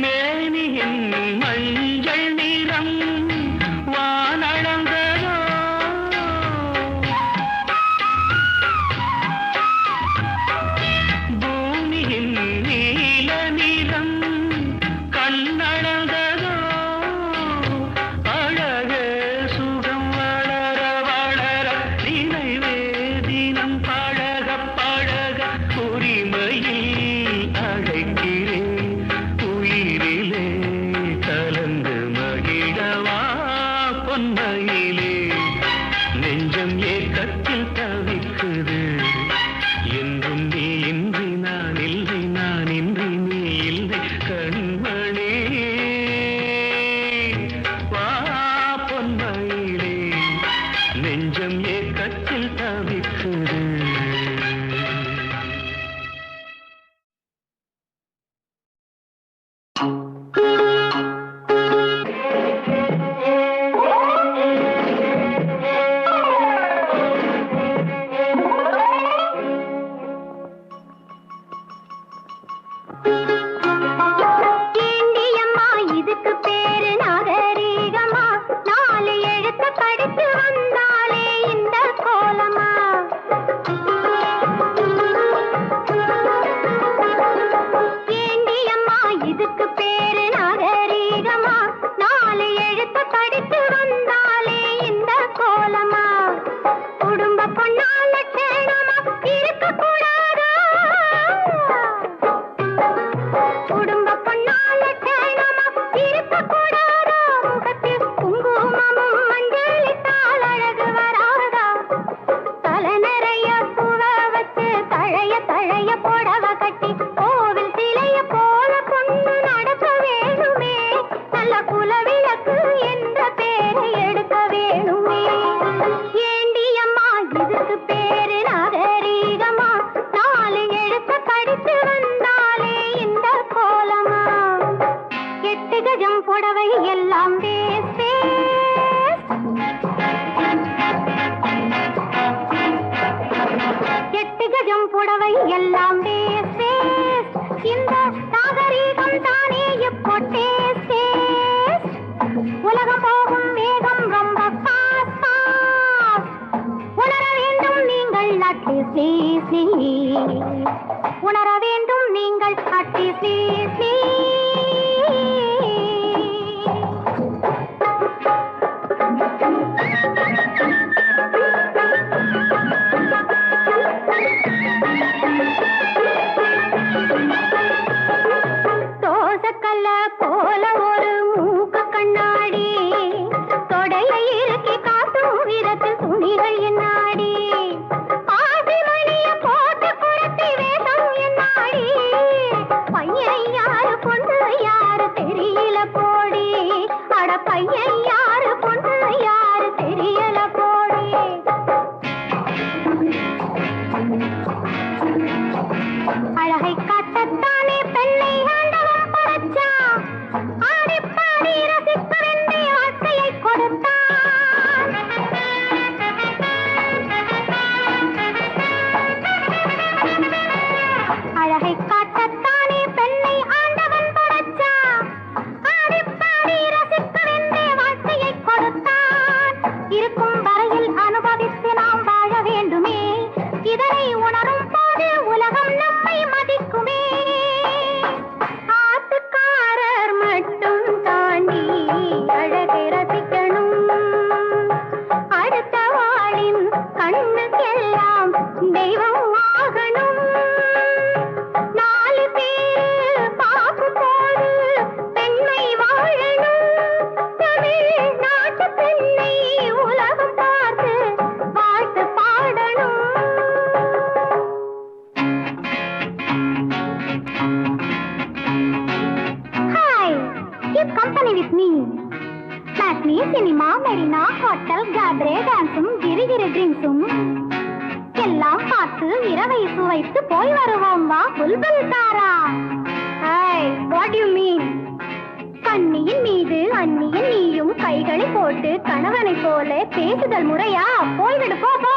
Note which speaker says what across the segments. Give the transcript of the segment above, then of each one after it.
Speaker 1: மேனியின்
Speaker 2: மண் புடவை எல்லாம் டேஸ் டேஸ் இந்த நாகரீகம் தானே இப்போ டேஸ் டேஸ் உலகம் போகும் வேகம் ரொம்ப ஃபாஸ்ட் ஃபாஸ்ட் உணர வேண்டும் நீங்கள் நட்டு ப்ளீஸ் உணர வேண்டும் நீங்கள் அட்லீஸ்ட் ப்ளீஸ் போட்டு கணவனை போல பேசுதல் முறையா? போய்விடு போ போ.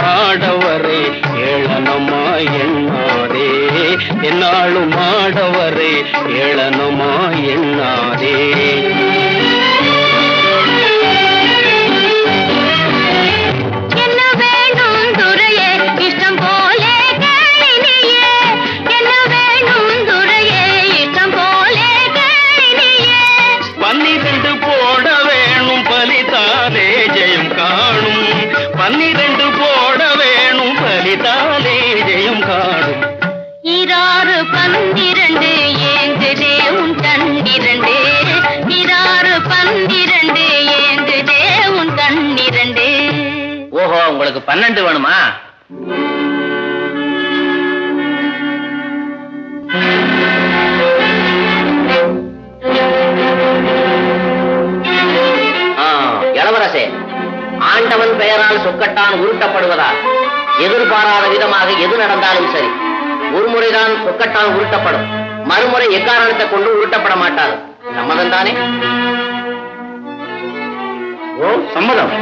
Speaker 3: பாட
Speaker 4: இராறு பன்னிரண்டு ஏங்குதே உன் கண்ணிரண்டு இராறு பன்னிரண்டு ஏங்குதே உன் கண்ணிரண்டு
Speaker 5: ஓஹோ உங்களுக்கு பன்னெண்டு வேணுமா? ஆண்டவன் பெயரால் சொக்கட்டான் உருட்டப்படுவதா
Speaker 4: எதிர்பாராத விதமாக எது நடந்தாலும் சரி. ஒரு முறைதான் சொக்கட்டால் உருட்டப்படும். மறுமுறை எக்காரணத்தை கொண்டு உருட்டப்பட மாட்டார். சம்மதம் தானே? ஓ சம்மதம்.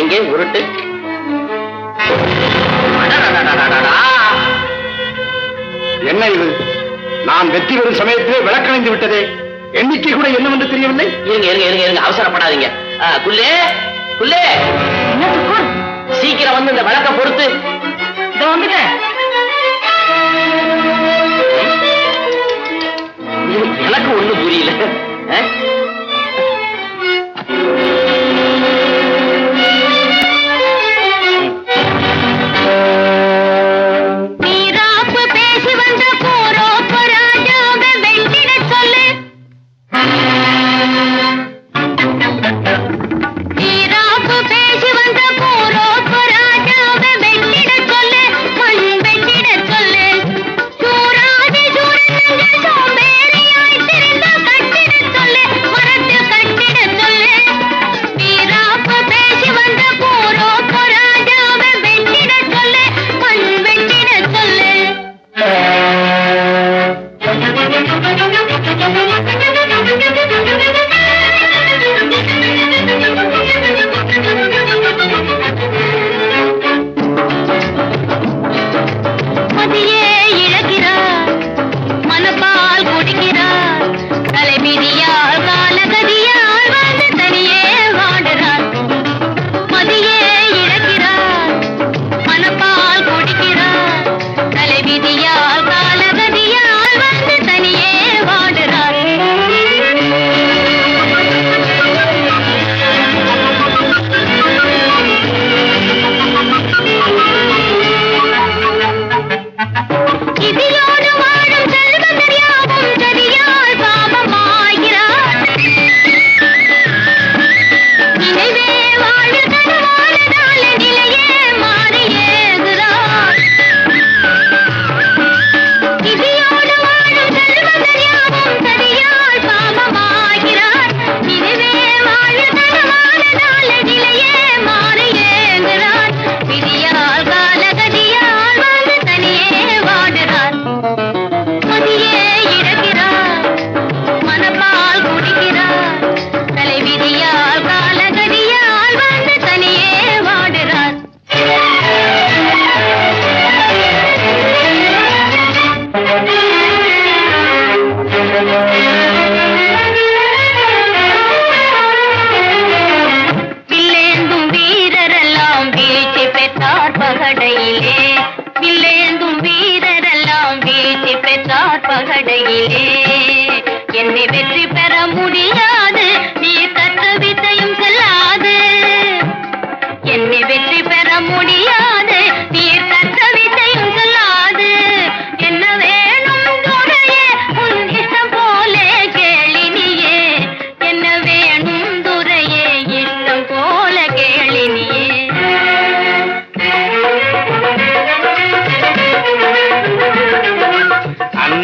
Speaker 4: எங்கே உருட்டு?
Speaker 6: என்ன இது? நான் வெற்றி பெறும் சமயத்திலே விளக்கணிந்து விட்டதே. எண்ணிக்கை கூட என்னவென்று தெரியவில்லை?
Speaker 4: இருங்க இருங்க இருங்க இருங்க அவசரப்படாதீங்க. குள்ளே குள்ளே. சீக்கிரம் வந்து இந்த விளக்க பொறுத்து. இத வந்துட்டேன் எனக்கு ஒண்ணு புரியல.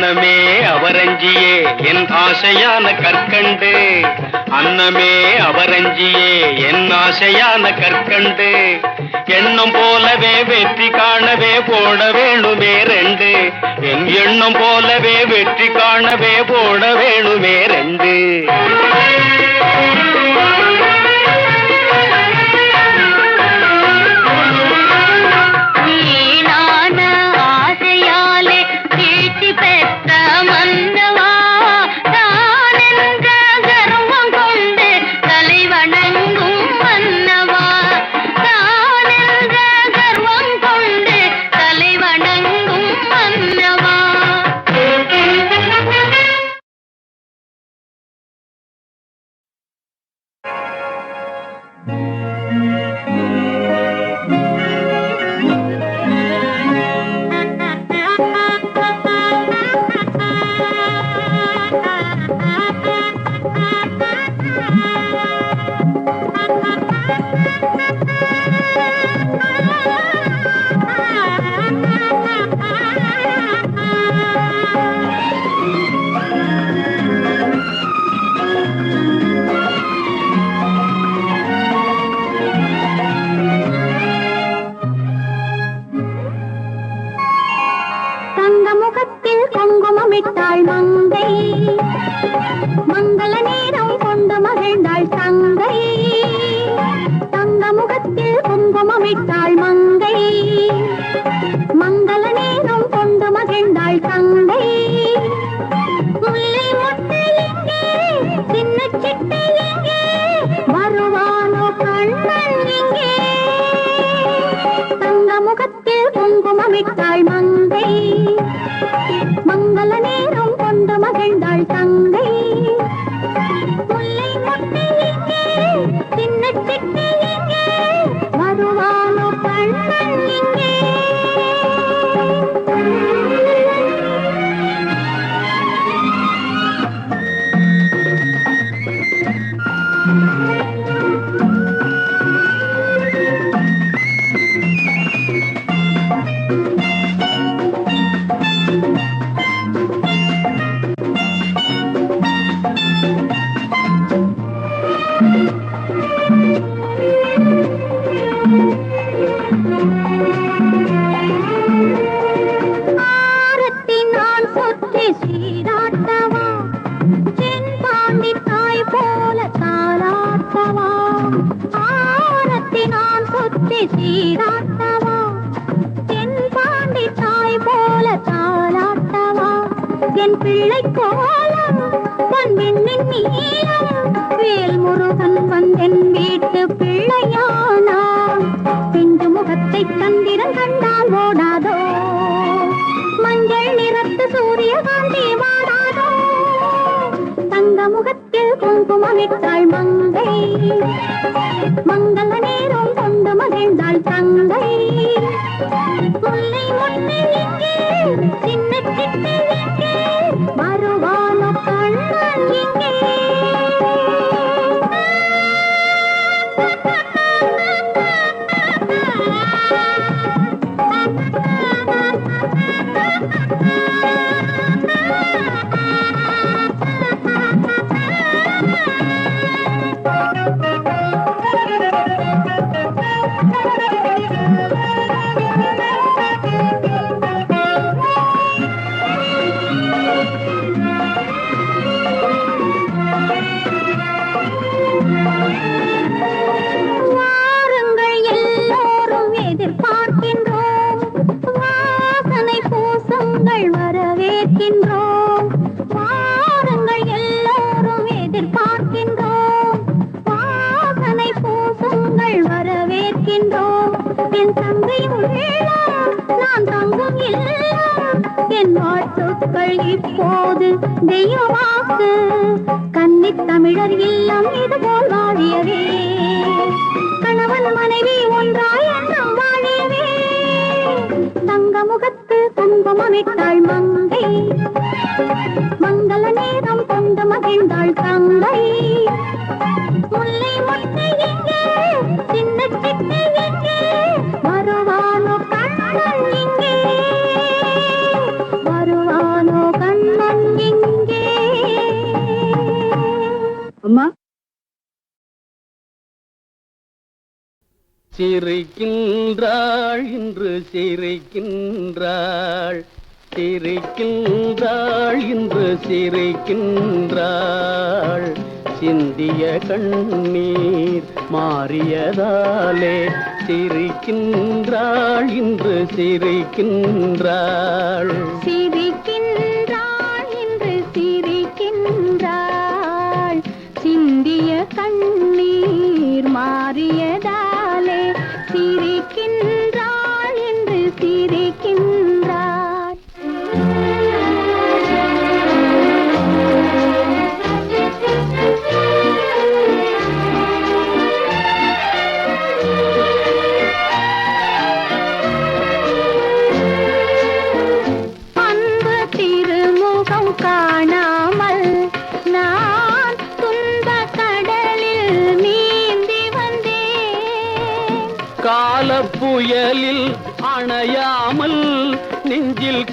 Speaker 7: அன்னமே அவரஞ்சியே என் ஆசையான கற்கண்டு. அன்னமே அவரஞ்சியே என் ஆசையான கற்கண்டு. எண்ணம் போலவே வெற்றி காணவே போட வேணுமே ரெண்டு. என் எண்ணம் போலவே வெற்றி காணவே போட வேணுமே ரெண்டு.
Speaker 8: மாமிட்டாள் மங்க அதை தந்திரம் கண்டால் ஓடாதோ? மஞ்சள் நிறத்து சூரியகாந்தி வாடாதோ? தங்க முகத்தில் குங்குமமிட்டாள் மங்கை. மங்கள நேரம் கொண்டு மகிழ்ந்தாள் தங்கை. முல்லை முன்னே சின்ன சின்ன மங்கள நேரம் கொண்டு மகிழ்ந்தாள் தங்கை முல்லை முட்டை எங்கே
Speaker 7: சிரிக்கின்றாள் இன்று சிரிக்கின்றாள். சிந்திய கண்ணீர் மாறியதாலே சிரிக்கின்றாள் இன்று சிரிக்கின்றாள். சிரிக்க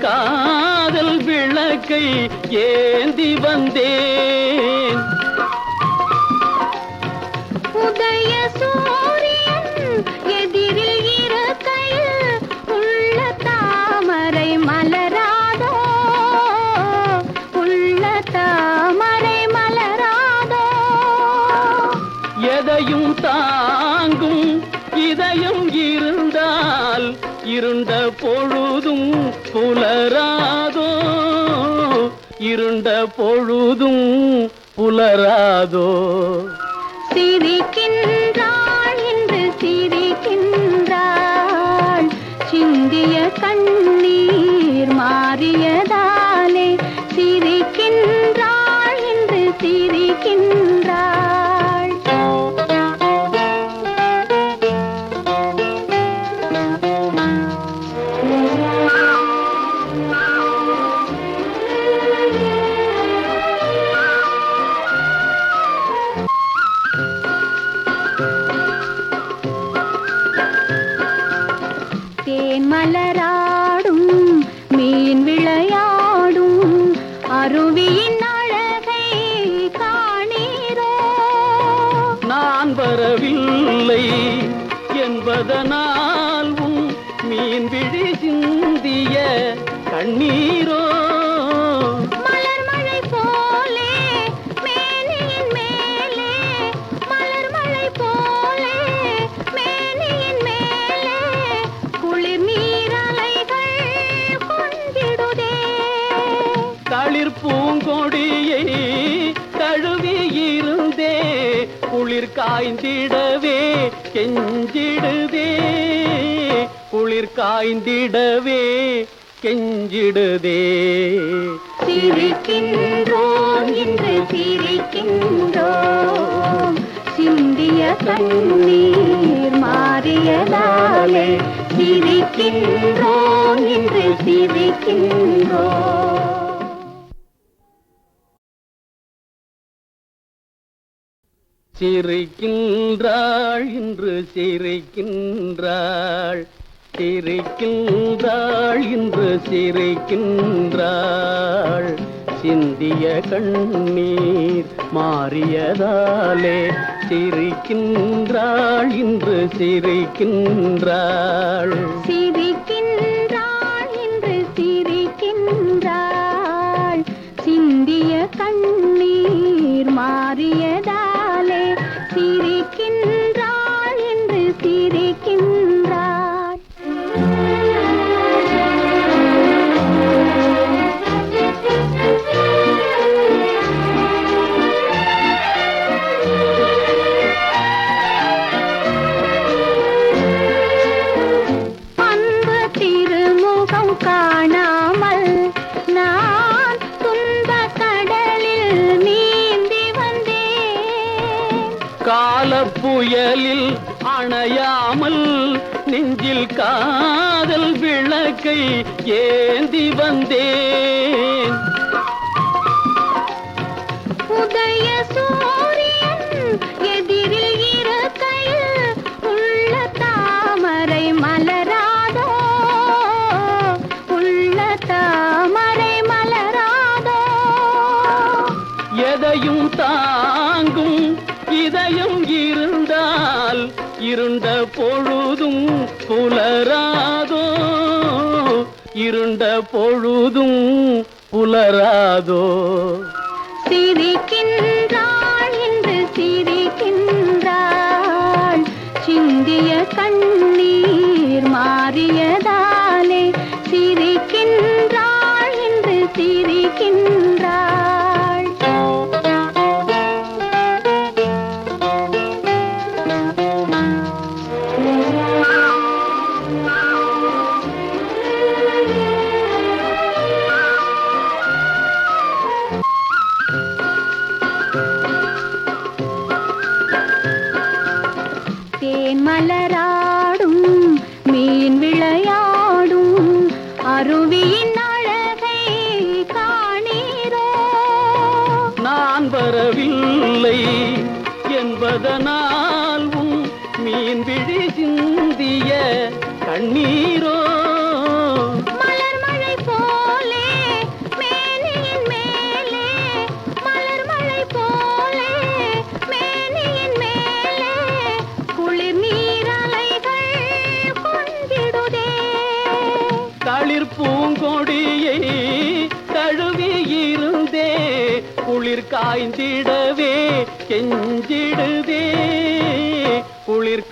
Speaker 7: காதல் விளக்கை ஏந்தி வந்தேன். பொழுதும் புலராதோ?
Speaker 8: குளிர்
Speaker 7: பூங்கொடியை தழுவி இருந்தே குளிர் காய்ந்திடவே கெஞ்சிடுதே குளிர் காய்ந்திடவே கெஞ்சிடுதே.
Speaker 8: சிரிக்கின்றோம் இன்று சிரிக்கின்றோம். சிந்திய கண்ணீர் மாறியதாலே சிரிக்கின்றோம் இன்று சிரிக்கின்றோம்.
Speaker 7: சிரிக்கின்றாள் இன்று சிரிக்கின்றாள். சிரிக்கின்றாள் இன்று சிரிக்கின்றாள். சிந்திய கண்ணீர் மாறியதாலே சிரிக்கின்றாள் இன்று சிரிக்கின்றாள்.
Speaker 8: சிரிக்கின்றாள் இன்று சிரிக்கின்றாள். சிந்திய கண்ணீர் மாறியதா வந்தேன்
Speaker 7: கால புயலில் அணையாமல் நெஞ்சில் காதல் விளக்கை ஏந்தி வந்தேன். இருண்ட பொழுதும் புலராதோ? இருண்ட பொழுதும் புலராதோ?
Speaker 8: சிரிக்கின்றாள் என்று சிரிக்கின்றாள். சிந்திய கண்ணீர் மாறியதாலே சிரிக்கின்றாள் என்று சிரிக்கின்றாள்.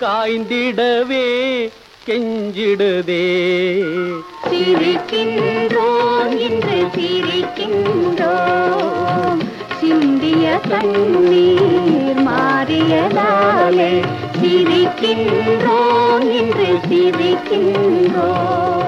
Speaker 7: காய்ந்திடவே கெஞ்சிடுதே.
Speaker 8: சிரிக்கின்றோம் இன்று சிரிக்கின்றோம். சிந்திய கண்ணீர் மாறியதாலே சிரிக்கின்றோம் இன்று சிரிக்கின்றோம்.